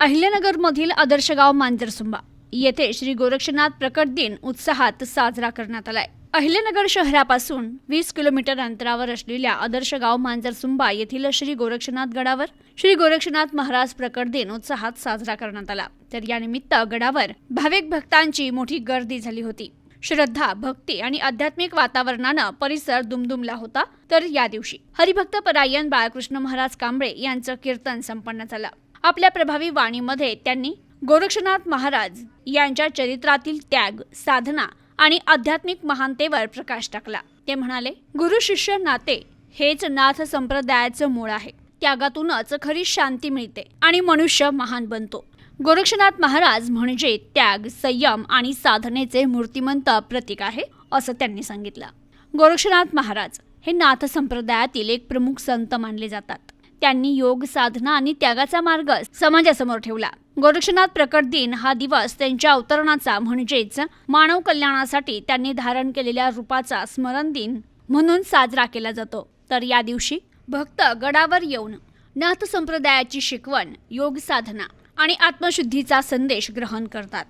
अहिल्यानगरमधील आदर्श गाव मांजरसुंबा येथे श्री गोरक्षनाथ प्रकट दिन उत्साहात साजरा करण्यात आलाय. अहिल्यानगर शहरापासून वीस किलोमीटर अंतरावर असलेल्या आदर्श गाव मांजरसुंबा येथील श्री गोरक्षनाथ गडावर श्री गोरक्षनाथ महाराज प्रकट दिन उत्साहात साजरा करण्यात आला. तर यानिमित्त गडावर भाविक भक्तांची मोठी गर्दी झाली होती. श्रद्धा भक्ती आणि आध्यात्मिक वातावरणानं परिसर दुमदुमला होता. तर या दिवशी हरिभक्त परायण बाळकृष्ण महाराज कांबळे यांचं कीर्तन संपन्न झालं. आपल्या प्रभावी वाणीमध्ये त्यांनी गोरक्षनाथ महाराज यांच्या चरित्रातील त्याग साधना आणि आध्यात्मिक महानतेवर प्रकाश टाकला. ते म्हणाले गुरु शिष्य नाते हेच नाथ संप्रदायाचं मूळ आहे. त्यागातूनच खरी शांती मिळते आणि मनुष्य महान बनतो. गोरक्षनाथ महाराज म्हणजे त्याग संयम आणि साधनेचे मूर्तिमंत प्रतीक आहे असं त्यांनी सांगितलं. गोरक्षनाथ महाराज हे नाथ संप्रदायातील एक प्रमुख संत मानले जातात. त्यांनी योग साधना आणि त्यागाचा मार्ग समाजासमोर ठेवला. गोरक्षनाथ प्रकट दिन हा दिवस त्यांच्या अवतरणाचा म्हणजेच मानव कल्याणासाठी त्यांनी धारण केलेल्या रूपाचा स्मरण दिन म्हणून साजरा केला जातो. तर या दिवशी भक्त गडावर येऊन नाथ संप्रदायाची शिकवण योग साधना आणि आत्मशुद्धीचा संदेश ग्रहण करतात.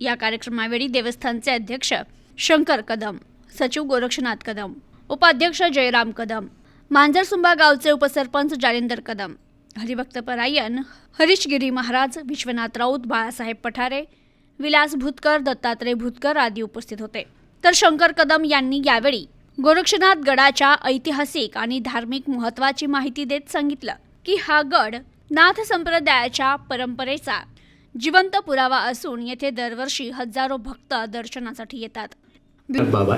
या कार्यक्रमावेळी देवस्थानचे अध्यक्ष शंकर कदम सचिव गोरक्षनाथ कदम उपाध्यक्ष जयराम कदम मांजरसुंबा गावचे उपसरपंच जालिंदर कदम हरिभक्त परायण महाराज विश्वनाथ राऊत बाळासाहेब पठारे विलास भूतकर दत्तात्रय भूतकर आदी उपस्थित होते. तर शंकर कदम यांनी यावेळी गोरक्षनाथ गडाच्या ऐतिहासिक आणि धार्मिक महत्त्वाची माहिती देत सांगितलं की हा गड नाथ संप्रदायाच्या परंपरेचा जिवंत पुरावा असून येथे दरवर्षी हजारो भक्त दर्शनासाठी येतात. बाबा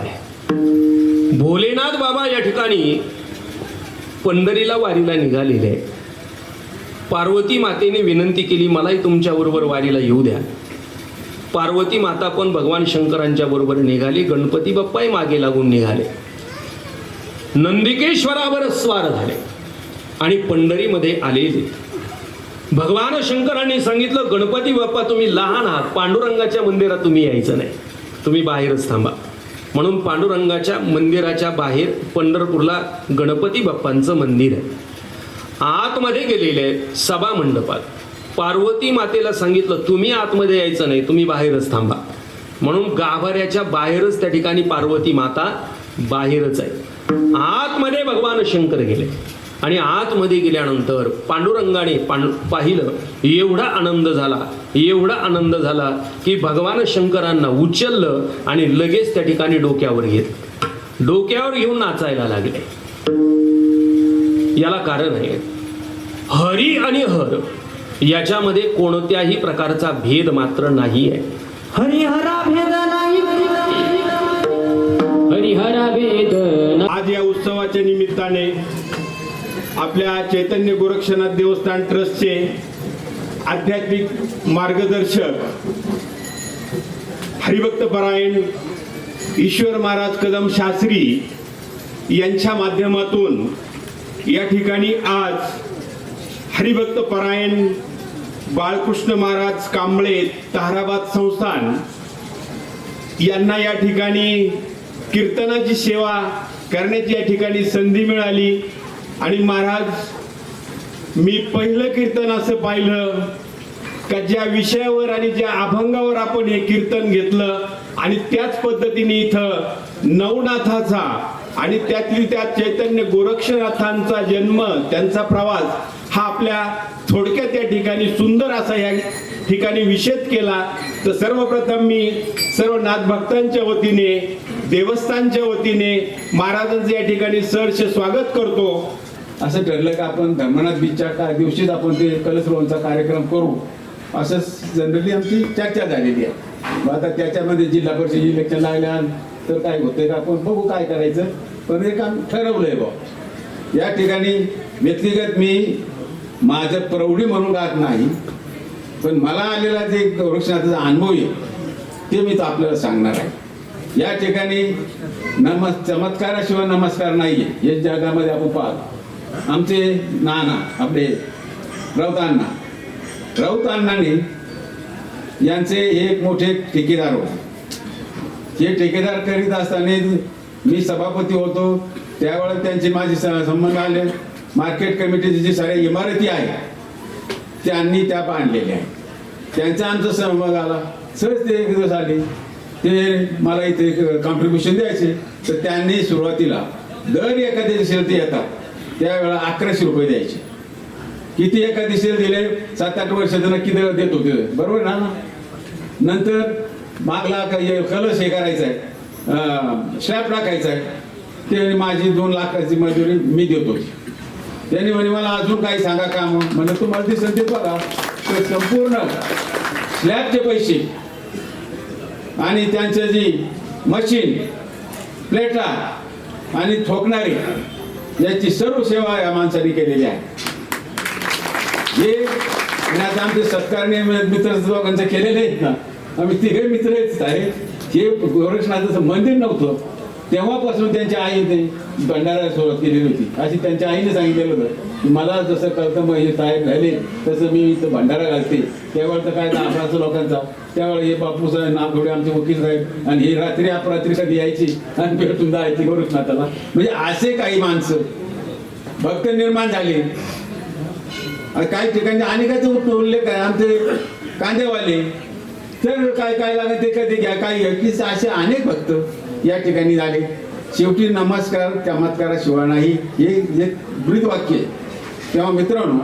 भोलेनाथ बाबा या ठिकाणी पंढरीला वारीला निघालेले आहे पार्वती मातेने विनंती केली मलाही तुमच्याबरोबर वारीला येऊ द्या. पार्वती माता पण भगवान शंकरांच्या बरोबर निघाली गणपती बाप्पाही मागे लागून निघाले. नंदिकेश्वरावर स्वार झाले आणि पंढरीमध्ये आलेले. भगवान शंकरांनी सांगितलं गणपती बाप्पा तुम्ही लहान आहात पांडुरंगाच्या मंदिरात तुम्ही यायचं नाही. तुम्ही बाहेरच थांबा. म्हणून पांडुरंगाच्या मंदिराच्या बाहेर पंढरपूरला गणपती बाप्पांचं मंदिर आहे. आतमध्ये गेलेले आहेत सभा मंडपात पार्वती मातेला सांगितलं तुम्ही आतमध्ये यायचं नाही तुम्ही बाहेरच थांबा. म्हणून गाभाऱ्याच्या बाहेरच त्या ठिकाणी पार्वती माता बाहेरच आहे आतमध्ये भगवान शंकर गेले. आणि आतमध्ये गेल्यानंतर पांडुरंगाने पांडु पाहिलं एवढा आनंद झाला एवढा आनंद झाला की भगवान शंकरांना उचललं आणि लगेच त्या ठिकाणी डोक्यावर घेतलं. डोक्यावर घेऊन नाचायला लागले. याला कारण आहे हरी आणि हर याच्यामध्ये कोणत्याही प्रकारचा भेद मात्र नाही आहे हरिहरा भेद नाही. हरिहरा भेद आज या उत्सवाच्या निमित्ताने आपल्या चैतन्य गोरक्षनाथ देवस्थान ट्रस्टचे आध्यात्मिक मार्गदर्शक हरिभक्त परायण ईश्वर महाराज कदम शास्त्री यांच्या माध्यमातून या ठिकाणी आज हरिभक्त परायण बाळकृष्ण महाराज कांबळे ताहराबाद संस्थान यांना या ठिकाणी कीर्तनाची सेवा करण्याची या ठिकाणी संधी मिळाली. आणि महाराज मी पहिलं कीर्तन असं पाहिलं का ज्या विषयावर आणि ज्या अभंगावर आपण हे कीर्तन घेतलं आणि त्याच पद्धतीने इथं नवनाथाचा आणि त्यातली त्या चैतन्य गोरक्षनाथांचा जन्म त्यांचा प्रवास हा आपल्या थोडक्यात या ठिकाणी सुंदर असा या ठिकाणी विषेद केला. तर सर्वप्रथम मी सर्व नाथ भक्तांच्या वतीने देवस्थानच्या वतीने महाराजांचं या ठिकाणी सरसे स्वागत करतो. असं ठरलं की आपण धर्मनाथ बीचच्या का दिवशीच आपण ते कलशरोहणचा कार्यक्रम करू. असं जनरली आमची चर्चा झालेली आहे. मग आता त्याच्यामध्ये जिल्हा परिषद इलेक्शन लागल्या तर काय होतंय का? आपण बघू काय करायचं. पण हे काम ठरवलंय बा. या ठिकाणी व्यक्तिगत मी माझं प्रौढी म्हणून राहत नाही. पण मला आलेला जे वृक्षनाथाचा अनुभव आहे ते मी तो आपल्याला सांगणार आहे. या ठिकाणी नमस् चमत्काराशिवाय नमस्कार नाही आहे हे जगामध्ये आपण पाहतो. आमचे नाना आपले राऊतांना राऊतांनाने यांचे एक मोठे ठेकेदार होते. हे ठेकेदार करीत असताना मी सभापती होतो त्यावेळेस त्यांचे माझे स- संबंध आले. मार्केट कमिटीची जी साऱ्या इमारती आहेत त्यांनी त्या बांधलेल्या आहेत. त्यांचा आमचा सहभाग आला. सहज ते एक दिवस आले. ते मला इथे कॉन्ट्रीब्युशन द्यायचे. तर त्यांनी सुरुवातीला दर एखाद्या शर्ती येतात. त्यावेळेला अकराशे रुपये द्यायचे. किती एका दिशेला दिले? सात आठ वर्ष त्यांना किती देत होते. बरोबर ना? नंतर मागला काही कलश हे करायचा आहे. स्लॅब टाकायचा आहे. ते माझी दोन लाखाची मजुरी मी देतो. त्यांनी म्हणे मला अजून काही सांगा का मग? म्हणजे तुम्हाला दिसेल ते बघा. तर संपूर्ण स्लॅबचे पैसे आणि त्यांचं जी मशीन प्लेटा आणि थोकणारी याची सर्व सेवा या माणसाने केलेली आहे. हे आता आमचे सत्कारने मित्र लोकांचे केलेले आहेत ना आम्ही तिघे मित्र आहेत हे गोरक्षनाथाचं मंदिर नव्हतं. तेव्हापासून त्यांच्या आईने भंडारा सुरुवात केलेली होती. अशी त्यांच्या आईने सांगितलेलं होतं की मला जसं कळतं मग हे साहेब झाले तसं मी इथं भंडारा घालते. त्यावेळेस तर काय अपराध लोकांचा. त्यावेळेस हे बापू साहेब नागोडे आमचे वकील साहेब. आणि हे रात्री अपरात्री कधी यायची. आणि भेटून जायची गोरक्षनाथाला म्हणजे असे काही माणसं भक्त निर्माण झाले. काही ठिकाणी अनेकाचे उप- उल्लेख आहे. आमचे कांदेवाले. तर काय काय लागत ते कधी घ्या काय घ्या. की असे अनेक भक्त या ठिकाणी झाले. शेवटी नमस्कार चमत्काराशिवाय नाही. हे एक वाक्य आहे. तेव्हा मित्रांनो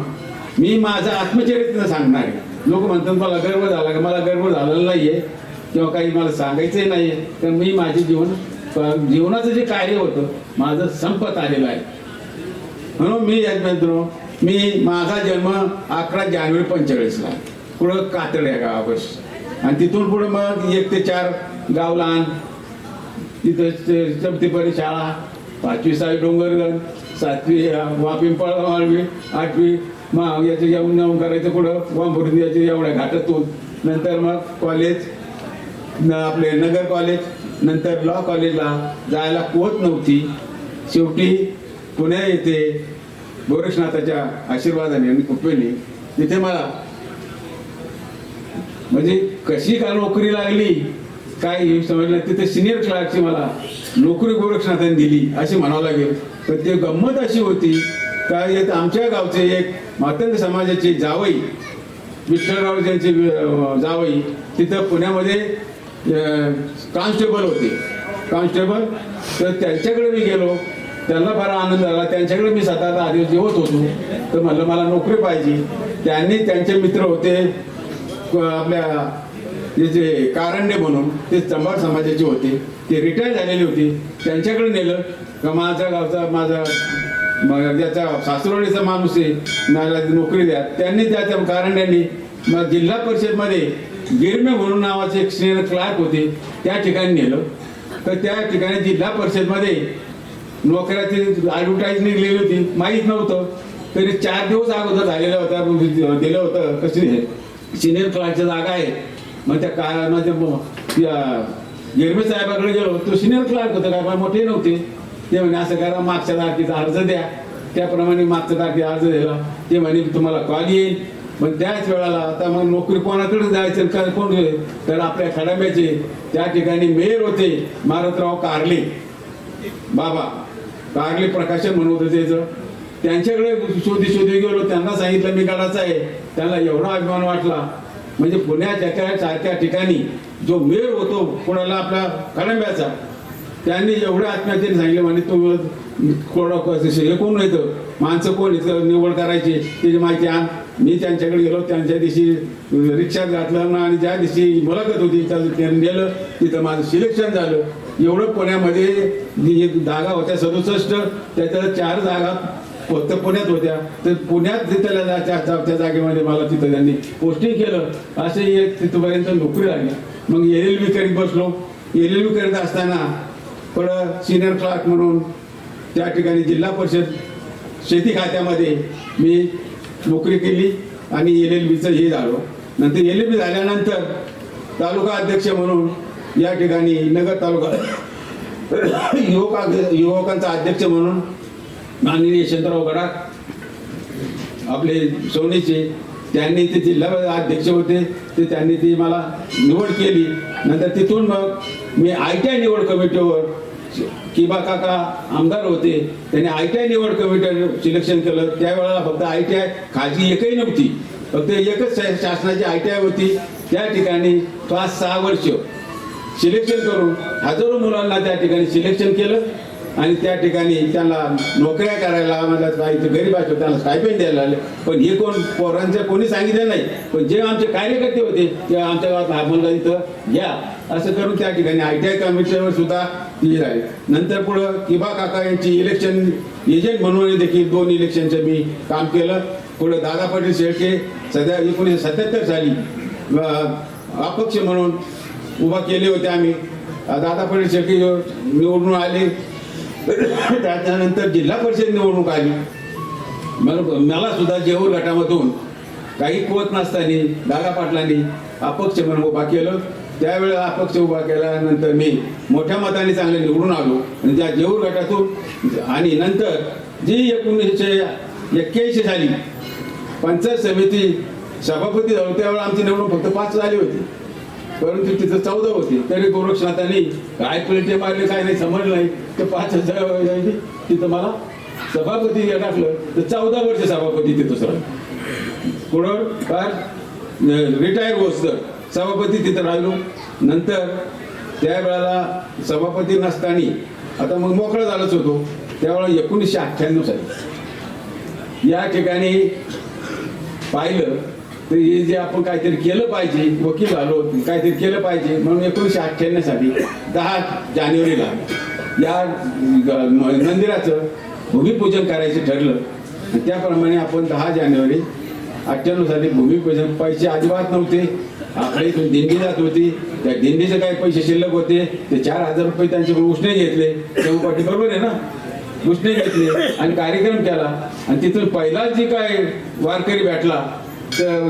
मी माझं आत्मचरित्र सांगणार आहे. लोक म्हणतात मला गर्व झाला का? मला गर्व झालेला आहे किंवा काही मला सांगायचंही नाही आहे तर मी माझे जीवन जीवनाचं जे कार्य होतं माझं संपत आलेलं आहे. म्हणून मी एक मी माझा जन्म अकरा जानेवारी पंचेचाळीसला. पुढं कातड या गावापाशी. आणि तिथून पुढे मग एक ते चार गाव लहान. तिथं ते शाळा पाचवी साई डोंगरगण सातवी वापिंपळ वाळवी आठवी मग याचे येऊन जाऊन करायचं पुढं वामपुरी याचे एवढ्या घाटातून. नंतर मग कॉलेज न आपले नगर कॉलेज नंतर लॉ कॉलेजला जायला पोहोच नव्हती. शेवटी पुणे येथे गोरक्षनाथाच्या आशीर्वादाने आणि कृपेने तिथे मला म्हणजे कशी का नोकरी लागली? काय हे समजलं? तिथे सिनियर क्लार्कची मला नोकरी गोरक्षनाथाने दिली असे म्हणावं लागेल. पण ते गंमत अशी होती का येत आमच्या गावचे एक मातंग समाजाचे जावई विठ्ठलराव यांचे जावई तिथं पुण्यामध्ये कॉन्स्टेबल होते. कॉन्स्टेबल तर त्यांच्याकडे मी गेलो. त्यांना फार आनंद झाला. त्यांच्याकडे मी सात आठ दिवस जेवत होतो. तर म्हणलं मला नोकरी पाहिजे. त्यांनी त्यांचे मित्र होते आपल्या जे जे कारंडे म्हणून ते चंबाड समाजाचे होते ते रिटायर झालेले होते. त्यांच्याकडे नेलं. का माझा गावचा माझा मग त्याचा सासरवाडीचा माणूस आहे मला नोकरी द्या. त्यांनी त्याच्या कारंड्यांनी मग जिल्हा परिषदमध्ये गिरमे म्हणून नावाचे एक सिनियर क्लार्क होते त्या ठिकाणी नेलं. तर त्या ठिकाणी जिल्हा परिषदमध्ये नोकऱ्याची ॲडव्हर्टाईज निघलेली होती. माहीत नव्हतं. तरी चार दिवस अगोदर झालेलं होतं दिलं होतं. कशी सिनियर क्लार्कच्या जागा आहे. मग त्या काय माझ्या गिरमे साहेबाकडे गेलो तो सिनियर क्लार्क होता काय मोठे नव्हते. ते म्हणे असं करा मागच्या तारखेचा अर्ज द्या. त्याप्रमाणे मागच्या तारखेचा अर्ज दिला. ते म्हणे तुम्हाला कॉल येईल. मग त्याच वेळाला आता मग नोकरी कोणाकडे जायचं काय कोण होईल? तर आपल्या खडाम्याचे त्या ठिकाणी मेयर होते मारुतराव कारले. बाबा कारले प्रकाशन म्हणून होते त्याचं त्यांच्याकडे शोधी शोधी गेलो त्यांना सांगितलं मी गडाचा आहे. त्यांना एवढा अभिमान वाटला. म्हणजे पुण्याच्या त्या सारख्या ठिकाणी जो मेळ होतो कोणाला आपला कळंब्याचा त्यांनी एवढ्या आत्महत्येने सांगितलं म्हणे तुम्ही कोण हे कोण येतं? माणसं कोण येतं निवड करायची? त्याची माहिती आण. मी त्यांच्याकडे गेलो त्यांच्या दिवशी रिक्षात घातलं ना आणि ज्या दिवशी मुलाखत होती त्या त्यांनी नेलं तिथं माझं सिलेक्शन झालं. एवढं पुण्यामध्ये एक जागा होत्या सदुसष्ट त्याच्या चार जागा फक्त पुण्यात होत्या तर पुण्यात तिथल्या त्या त्या- जागेमध्ये मला तिथं त्यांनी पोस्टिंग केलं. असे एक तिथपर्यंत नोकरी लागली. मग एल एल बी करीत बसलो. एल एल बी करीत असताना पण सिनियर क्लार्क म्हणून त्या ठिकाणी जिल्हा परिषद शेती खात्यामध्ये मी नोकरी केली आणि एल एल बीचं हे झालो. नंतर एल एल बी झाल्यानंतर तालुका अध्यक्ष म्हणून या ठिकाणी नगर तालुका युवका युवकांचा अध्यक्ष म्हणून माननीय यशवंतराव गडाख आपले सोनीचे त्यांनी ते जिल्हा अध्यक्ष होते ते त्यांनी ती मला निवड केली. नंतर तिथून मग मी आय टी आय निवड कमिटीवर किबा काका आमदार होते त्यांनी आय टी आय निवड कमिटीवर सिलेक्शन केलं. त्यावेळेला फक्त आय टी आय खाजगी एकही नव्हती. फक्त एकच शासनाची आय टी आय होती. त्या ठिकाणी पाच सहा वर्ष सिलेक्शन करून हजारो मुलांना त्या ठिकाणी सिलेक्शन केलं. आणि त्या ठिकाणी त्यांना नोकऱ्या करायला आम्हाला काही ते गरीब असतो त्यांना स्टायपेंड द्यायला लागले पण हे कोण पोरांचं कोणी सांगितलं नाही. पण जे आमचे कार्यकर्ते होते ते आमच्या गावात हा मुलगा इथं घ्या असं करून त्या ठिकाणी आय टी आय कमिशनवर सुद्धा ती झाली नंतर पुढं किबा काका यांची इलेक्शन एजंट म्हणून देखील दोन इलेक्शनचं मी काम केलं. पुढं दादा पाटील शेळके सध्या एकोणीसशे सत्याहत्तर साली अपक्ष म्हणून उभा केले होते आम्ही. दादा पाटील शेळके निवडून आले. त्याच्यानंतर जिल्हा परिषद निवडणूक आली. मला मला सुद्धा जेऊर गटामधून काही पोत नसताना दादा पाटलांनी अपक्ष म्हणून उभा केलं. त्यावेळेला अपक्ष उभा केल्यानंतर मी मोठ्या मताने चांगले निवडून आलो. आणि त्या जेऊर गटातून आणि नंतर जी एकोणीसशे एक्क्याऐंशी झाली पंचायत समिती सभापती झालो त्यावेळेला आमची निवडणूक फक्त पाच झाली होती. परंतु तिथं चौदा होती. तरी गोरक्षनाथांनी काय प्लेटे मारले काय नाही समजलं नाही. तर पाच हजार तिथं मला सभापती टाकलं. तर चौदा वर्ष सभापती तिथं सर पुढं फार रिटायर होतं. सभापती तिथं राहिलो. नंतर त्यावेळेला सभापती नसताना आता मग मोकळा झालंच होतो. त्यावेळेला एकोणीसशे अठ्ठ्याण्णव साली. या ठिकाणी पाहिलं तर हे जे आपण काहीतरी केलं पाहिजे वकील झालो काहीतरी केलं पाहिजे म्हणून एकोणीसशे अठ्ठ्याण्णव साली दहा जानेवारीला या मंदिराचं भूमिपूजन करायचं ठरलं. त्याप्रमाणे आपण दहा जानेवारी अठ्ठ्याण्णव साली भूमिपूजन. पैसे अजिबात नव्हते. आपल्या इथून दिंडी जात होती. त्या दिंडीचे काही पैसे शिल्लक होते. ते चार हजार रुपये त्यांचे उष्णे घेतले. तेव्हा पाठी बरोबर आहे ना? उष्णे घेतले. आणि कार्यक्रम केला. आणि तिथून पहिला जी काय वारकरी भेटला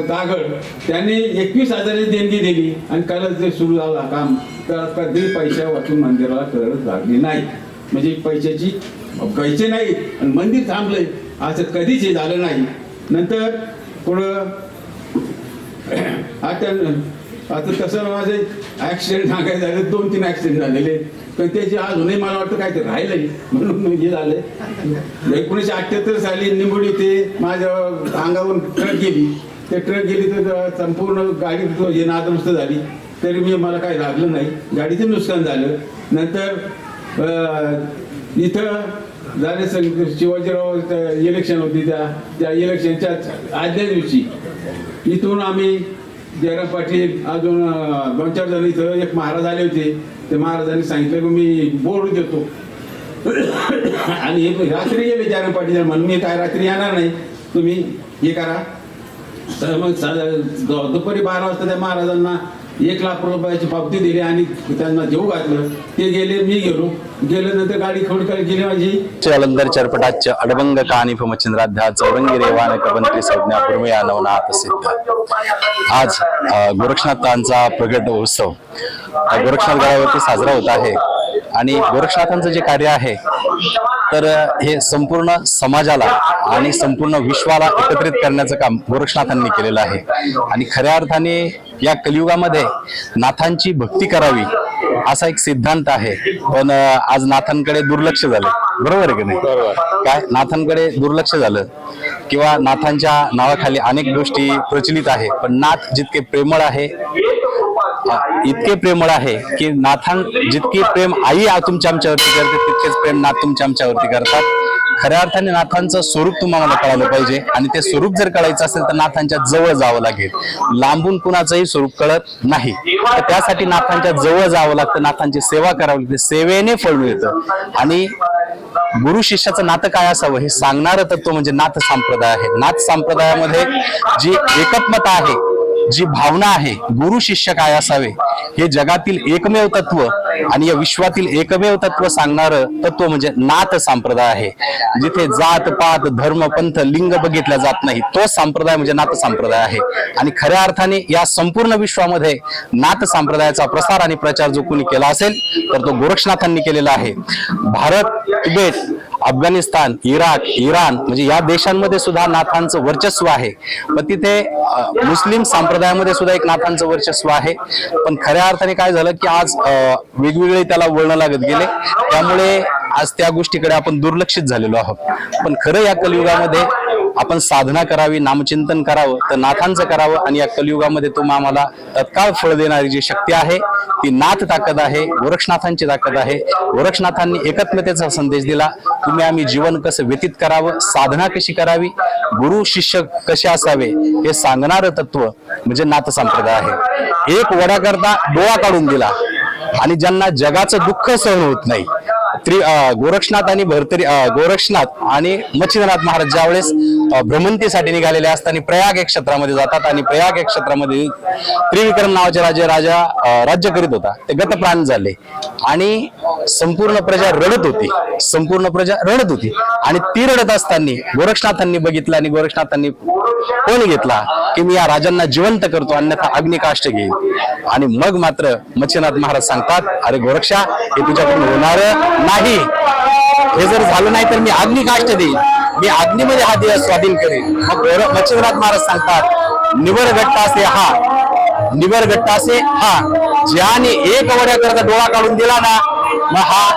दागड. त्यांनी एकवीस हजाराची देणगी दिली आणि कालच जे सुरू झाला काम. तर कधी पैशा वाचून मंदिराला गरज लागली नाही म्हणजे पैशाची पैसे नाही आणि मंदिर थांबलंय. असं कधीच हे झालं नाही. नंतर पुढं आता आता तसं माझे ऍक्सिडेंट सांगायचं झाले दोन तीन ऍक्सिडेंट झालेले. पण त्याची अजूनही मला वाटतं काय ते राहिलंय. म्हणून हे झालं एकोणीसशे अठ्ठ्याहत्तर साली निंबोडी ते माझ्या अंगावरून ट्रक गेली. ते ट्रक गेली तर संपूर्ण गाडी तो हे म्हणजे झाली. तरी मी मला काही लागलं नाही. गाडीचं नुकसान झालं. नंतर इथं झाले शिवाजीराव इलेक्शन होती त्या त्या इलेक्शनच्या आदल्या दिवशी. इथून आम्ही जयराम पाटील अजून दोन चार जण इथं एक महाराज आले होते. ते महाराजांनी सांगितलं की मी बोर्ड देतो. आणि हे रात्री गेले जयराम पाटील म्हणून. मी काय रात्री येणार नाही. तुम्ही हे करा. तर मग दुपारी बारा वाजता त्या महाराजांना एक लाख रुपयाची पावती दिली आणि त्यांना जेव घातलं. ते गेले मी गेलो. गेल्यानंतर गाडी खोडकर गेली माझी. जालंधर चरपटाच्य अडबंग कहाणी मच्छिंद्राध्या चौरंगी रेवान कवंत्री संज्ञा पूर्वया नवनाथ सिद्ध. आज गोरक्षनाथांचा प्रगट उत्सव. गोरक्षनाथ गडावरती साजरा होत आहे. आणि गोरक्षनाथांचं जे कार्य आहे तर हे संपूर्ण समाजाला आणि संपूर्ण विश्वाला एकत्रित करण्याचं काम गोरक्षनाथांनी केलेलं आहे. आणि खऱ्या अर्थाने या कलियुगामध्ये नाथांची भक्ती करावी असा एक सिद्धांत आहे. पण आज नाथांकडे दुर्लक्ष झालं. बरोबर आहे की नाही? काय? नाथांकडे दुर्लक्ष झालं. किंवा नाथांच्या नावाखाली अनेक गोष्टी प्रचलित आहे पण नाथ जितके प्रेमळ आहे इतके प्रेमळ आहे की नाथां जितके प्रेम आई तुमच्या आमच्यावरती करते तितकेच प्रेम नाथ तुमच्या आमच्यावरती करतात. खऱ्या अर्थाने नाथांचं स्वरूप तुम्हाला कळालं पाहिजे आणि ते स्वरूप जर कळायचं असेल तर नाथांच्या जवळ जावं लागेल. लांबून कुणाचंही स्वरूप कळत नाही. तर त्यासाठी नाथांच्या जवळ जावं लागतं नाथांची सेवा करावी लागते सेवेने फळ मिळतं आणि गुरु शिष्याचं नातं काय असावं हे सांगणारं तत्व म्हणजे नाथ संप्रदाय आहे. नाथ संप्रदायामध्ये जी एकत्मता आहे जी भावना आहे गुरु शिष्य काय असावे हे जगातील एकमेव तत्व आणि या विश्वातील एकमेव तत्व सांगणारं तत्व म्हणजे नाथ संप्रदाय आहे. जिथे जात पात धर्म पंथ लिंग बघितला जात नाही तो संप्रदाय म्हणजे नाथ संप्रदाय आहे. आणि खऱ्या अर्थाने या संपूर्ण विश्वामध्ये नाथ संप्रदायाचा प्रसार आणि प्रचार जो कोणी केला असेल तर तो गोरक्षनाथांनी केलेला आहे. Bharat Tibet Afghanistan Iraq Iran म्हणजे या देशांमध्ये सुद्धा नाथांचं वर्चस्व आहे. पण तिथे मुस्लिम संप्रदायामध्ये सुद्धा एक नाथांचं वर्चस्व आहे. पण खऱ्या अर्थाने काय झालं की आज वेगवेगळे त्याला वळण लागत गेले. त्यामुळे आज त्या गोष्टीकडे आपण दुर्लक्षित झालेलो आहोत. पण खरं या कलियुगामध्ये आपण साधना करावी नामचिंतन करावं तर नाथांचं करावं आणि या कलियुगामध्ये तुम्ही आम्हाला तत्काळ फळ देणारी जी शक्ती आहे ती नाथ ताकद आहे गोरक्षनाथांची ताकद आहे. गोरक्षनाथांनी एकत्मतेचा संदेश दिला तुम्ही आम्ही जीवन कसं व्यतीत करावं साधना कशी करावी गुरु शिष्य कसे असावे हे सांगणारं तत्व म्हणजे नाथ संप्रदाय आहे. एक वड्याकरता डोळा काढून दिला आणि ज्यांना जगाचं दुःख सहन होत नाही त्रि गोरक्षनाथ आणि भरतरी गोरक्षनाथ आणि मच्छिंद्रनाथ महाराज ज्यावेळेस भ्रमंतीसाठी निघालेले असताना प्रयाग या क्षेत्रामध्ये जातात आणि प्रयाग या क्षेत्रामध्ये त्रिविक्रम नावाचे राजे राजा राज्य करीत होता. ते गतप्राण झाले आणि संपूर्ण प्रजा रडत होती. संपूर्ण प्रजा रडत होती. आणि ती रडत असताना गोरक्षनाथांनी बघितलं आणि गोरक्षनाथांनी कोण घेतला की मी या राजांना जिवंत करतो अन्यथा अग्निकाष्ट घेईल आणि मग मात्र मच्छिनाथ महाराज सांगतात अरे गोरक्षा हे तुझ्याकडून होणार नाही. हे जर झालं नाही तर मी अग्निकाष्ट देईन. मी अग्नीमध्ये हा देह स्वाधीन करेन. मग मच्छिंद्रनाथ महाराज सांगतात निवर गट्टासे हा. निवर घट्टासे हा. ज्याने एक वड्याकरता डोळा काढून दिला ना मग हा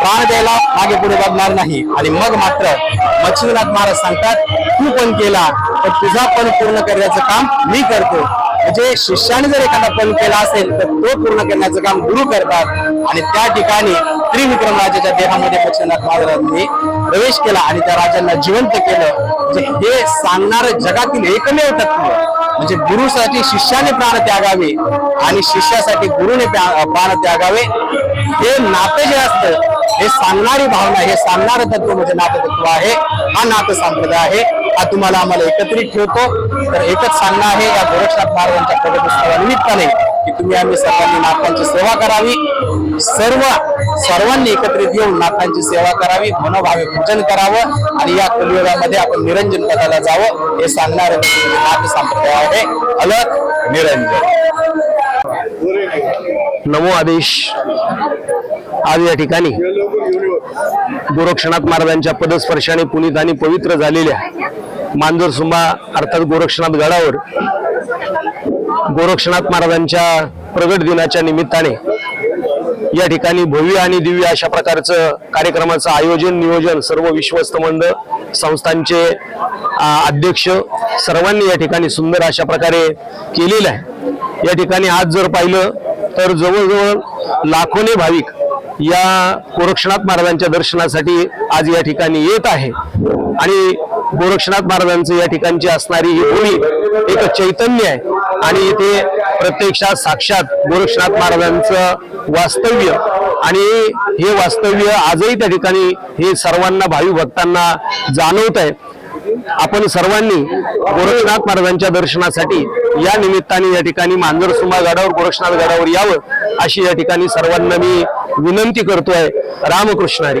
प्राण द्यायला मागे पुढे बघणार नाही. आणि मग मात्र मच्छिंद्रनाथ महाराज सांगतात तू पण केला तर तुझा पण पूर्ण करण्याचं काम मी करतो. म्हणजे शिष्याने जर एखादा पण केला असेल तर तो पूर्ण करण्याचं काम गुरु करतात. आणि त्या ठिकाणी त्रिविक्रम राजाच्या देहामध्ये मच्छिंद्रनाथ महाराजांनी प्रवेश केला आणि त्या राजांना जिवंत केलं. म्हणजे हे सांगणारं जगातील एकमेव तत्व. म्हणजे गुरुसाठी शिष्याने प्राण त्यागावे आणि शिष्यासाठी गुरुने प्राण त्यागावे. हे नातं जे असतं हे सांगणारी भावना हे सांगणारं तत्व म्हणजे नाथतत्व आहे. हा नात संप्रदाय आहे. हा तुम्हाला आम्हाला एकत्रित ठेवतो. तर एकच सांगणं आहे या गोरक्षनाथ महाराजांच्या प्रगतोत्सवानिमित्ताने की तुम्ही आम्ही सर्वांनी नाथांची सेवा करावी. सर्व सर्वांनी एकत्रित येऊन नाथांची सेवा करावी मनोभावे पूजन करावं आणि या कलियुगामध्ये आपण निरंजन पदाला जावं हे सांगणारं नाथ संप्रदाय आहे अलग निरंजन. नमो आदेश. आज या ठिकाणी गोरक्षनाथ महाराजांच्या पदस्पर्शाने पुनीत आणि पवित्र झालेल्या मांजर सुंबा अर्थात गोरक्षनाथ गडावर गोरक्षनाथ महाराजांच्या प्रगट दिनाच्या निमित्ताने या ठिकाणी भव्य आणि दिव्य अशा प्रकारचं कार्यक्रमाचं आयोजन नियोजन सर्व विश्वस्त मंद संस्थांचे अध्यक्ष सर्वांनी या ठिकाणी सुंदर अशा प्रकारे केलेलं आहे. या ठिकाणी आज जर पाहिलं तर जवळजवळ लाखोने भाविक या गोरक्षनाथ महाराजांच्या दर्शनासाठी आज या ठिकाणी येत आहे. आणि गोरक्षनाथ महाराजांचं या ठिकाणची असणारी ही होळी एक चैतन्य आहे. आणि इथे प्रत्यक्षात साक्षात गोरक्षनाथ महाराजांचं वास्तव्य आणि हे वास्तव्य आजही त्या ठिकाणी हे सर्वांना भावी भक्तांना जाणवत आहे. आपण सर्वांनी गोरक्षनाथ महाराजांच्या दर्शनासाठी या निमित्ताने या ठिकाणी मांजरसुमा गडावर गोरक्षनाथ गडावर यावं अशी या ठिकाणी सर्वांना मी विनंती करतोय. रामकृष्णारी